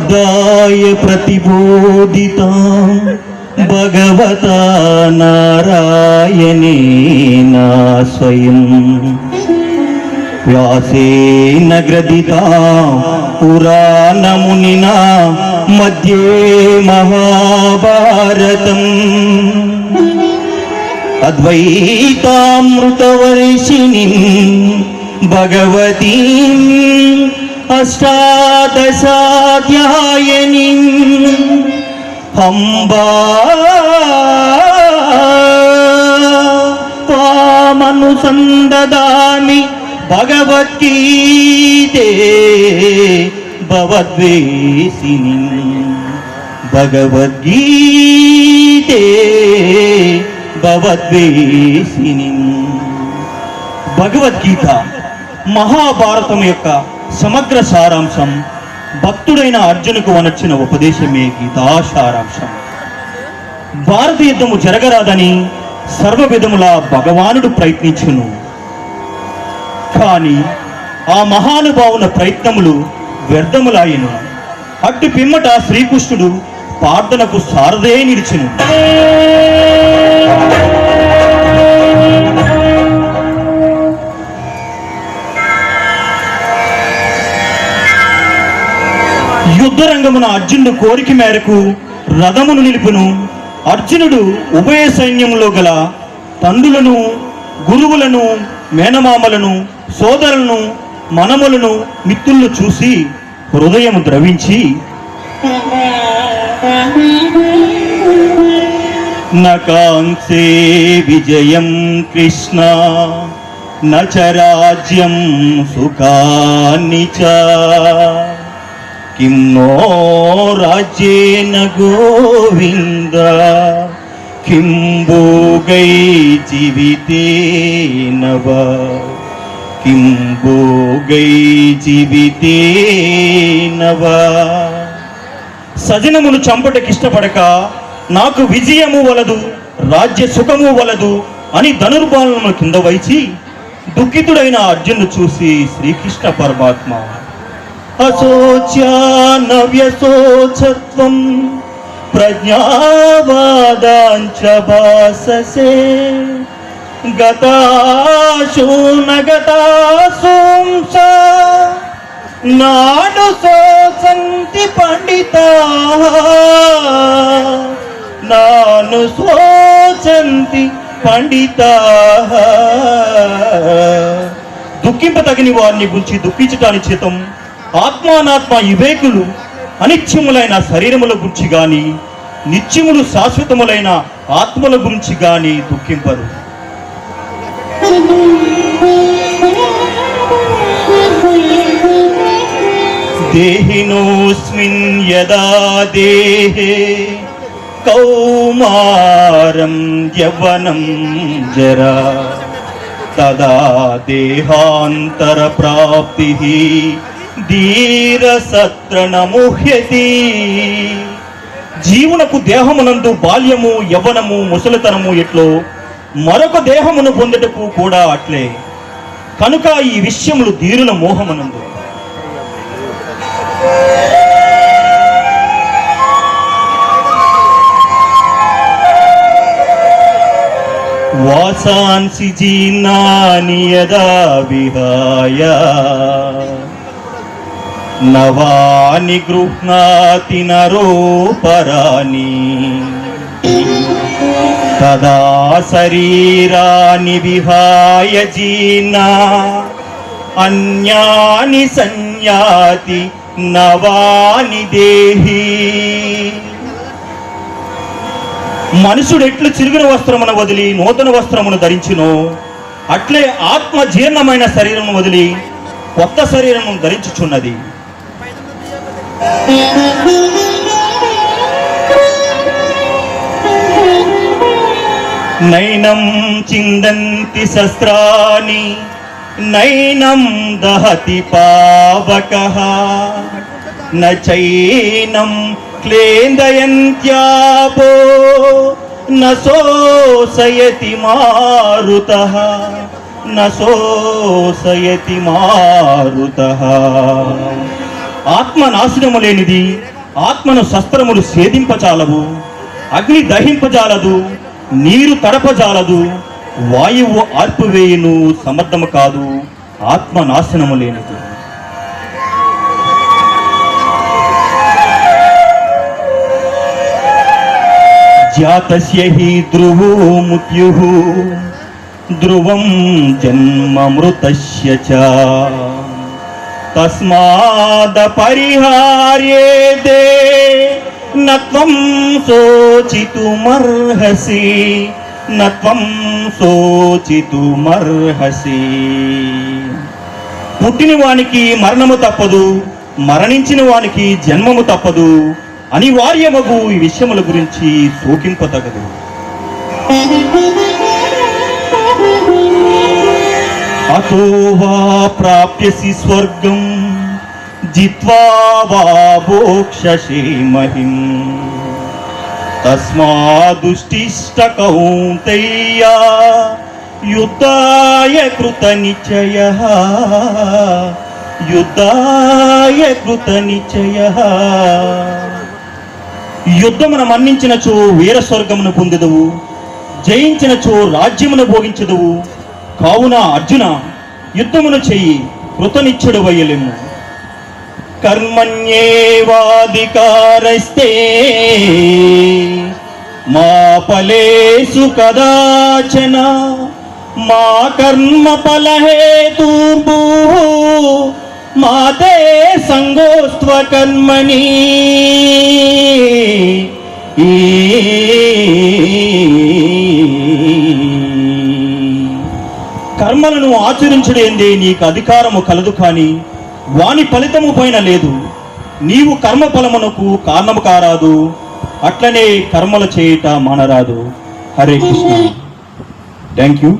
श्रद्धाय प्रतिबोधितां भगवता नारायणेना स्वयम् व्यासेन ग्रथिता पुराणमुनिना मध्ये महाभारतम् अद्वैतामृतवर्षिणीं भगवतीम् अष्टादशाध्यायनीम् अम्बा त्वामनुसन्ददामि भगवद्गीते भवद्वेषिणी భగవద్గీతే భగవద్వేషిని భగవద్గీత మహాభారతం యొక్క సమగ్ర సారాంశం భక్తుడైన అర్జునుకు వనర్చిన ఉపదేశమే గీతా సారాంశం. భారత యుద్ధము జరగరాదని సర్వవిధములా భగవానుడు ప్రయత్నించును. కానీ ఆ మహానుభావుల ప్రయత్నములు వ్యర్థములాయను. అట్టి పిమ్మట శ్రీకృష్ణుడు ప్రార్థనకు సారదే నిలిచెను. యుద్ధరంగమున అర్జునుడు కోరిక మేరకు రథమును నిలుపును. అర్జునుడు ఉభయ సైన్యములో గల తండ్రులను గురువులను మేనమామలను సోదరులను మనములను మిత్రులను చూసి హృదయం ద్రవించి నకాంక్షే విజయం కృష్ణ నచ రాజ్యం సుఖాన్ని చ. किं नो राज्येन गोविन्द किं भोगै जीवितेन वा किं भोगै జీవితేన వా సజనమును చంపటకిష్టపడక నాకు విజయము వలదు రాజ్య సుఖము వలదు అని ధనుర్బాణమును కింద వైచి దుఃఖితుడైన అర్జును చూసి శ్రీకృష్ణ పరమాత్మ అశోచ్యానవ్యశోచత్వం ప్రజ్ఞావాదాంచ భాససే. గతాశో నాడు శోచంతి పండిత. నాను శోచంతి పండిత. దుఃఖింప తగిన వారిని గురించి దుఃఖించటాని చేతం ఆత్మానాత్మ వివేకులు అనిత్యములైన శరీరముల గురించి కానీ నిత్యములు శాశ్వతములైన ఆత్మల గురించి కానీ దుఃఖింపరు. దేహినోస్మిన్ యదా దేహే కౌమారం యవనం జరా తదా దేహాంతర ప్రాప్తి ధీరసత్రణముహ్యతి. జీవునకు దేహమునందు బాల్యము యవ్వనము ముసలితనము ఎట్లో మరొక దేహమును పొందుటకు కూడా అట్లే. కనుక ఈ విషయములు ధీరుల మోహమునందు. వాసాంసి జీర్ణాని యదా విహాయ. నవాని గృహ్ణాతి నరోపరాని తదా శరీరాని విహాయ జీర్ణ అన్యాని సంయాతి నవాని దేహి. మనుషుడు ఎట్లు చిరిగిన వస్త్రమును వదిలి నూతన వస్త్రమును ధరించును అట్లే ఆత్మ జీర్ణమైన శరీరమును వదిలి కొత్త శరీరమును ధరించుచున్నది. నైనం చిందంతి శస్త్రాని నైనం దహతి పావకః న చైనం క్లేందయంత్యాపో న శోషయతి మారుతః న శోషయతి మారుతః. ఆత్మ నాశనము లేనిది ఆత్మను శస్త్రములు సేధింపజాలవు అగ్ని దహింపజాలదు నీరు తడపజాలదు వాయువు ఆర్పువేయును సమర్థము కాదు ఆత్మ నాశనము లేనిది జాతస్య హి ధ్రువో ముత్యు ధ్రువం జన్మమృతస్య చ. తస్మాద పరిహార్యేదే నత్వం శోచితుమర్హసి నత్వం శోచితుమర్హసి. పుట్టిన వానికి మరణము తప్పదు మరణించిన వానికి జన్మము తప్పదు అనివార్యమగు ఈ విషయముల గురించి శోకింపతగదు అతో వా ప్రాప్యసి స్వర్గం జిత్వా వా భోక్షసి మహిం తస్మాదుష్టిష్ట కౌంతయ్య యుద్ధాయ కృత నిశ్చయ యుద్ధాయ కృత నిశ్చయ యుద్ధమున మన్నించినచో వీర స్వర్గమును పొందెదవు జయించినచో రాజ్యమును భోగించదువు కావున అర్జున యుద్ధమును చెయ్యి కృతనిచ్చుడు వయ్యలేము కర్మణ్యేవాధికారస్తే మా ఫలేసు కదాచన మా కర్మ ఫలహేతూర్భూ మాతే సంగోస్త్వ కర్మణి. కర్మలను ఆచరించడేందే నీకు అధికారము కలదు కానీ వాని ఫలితము పైన లేదు. నీవు కర్మ ఫలమునకు కారణము కారాదు. అట్లనే కర్మలు చేయుట మానరాదు. హరే కృష్ణ. Thank you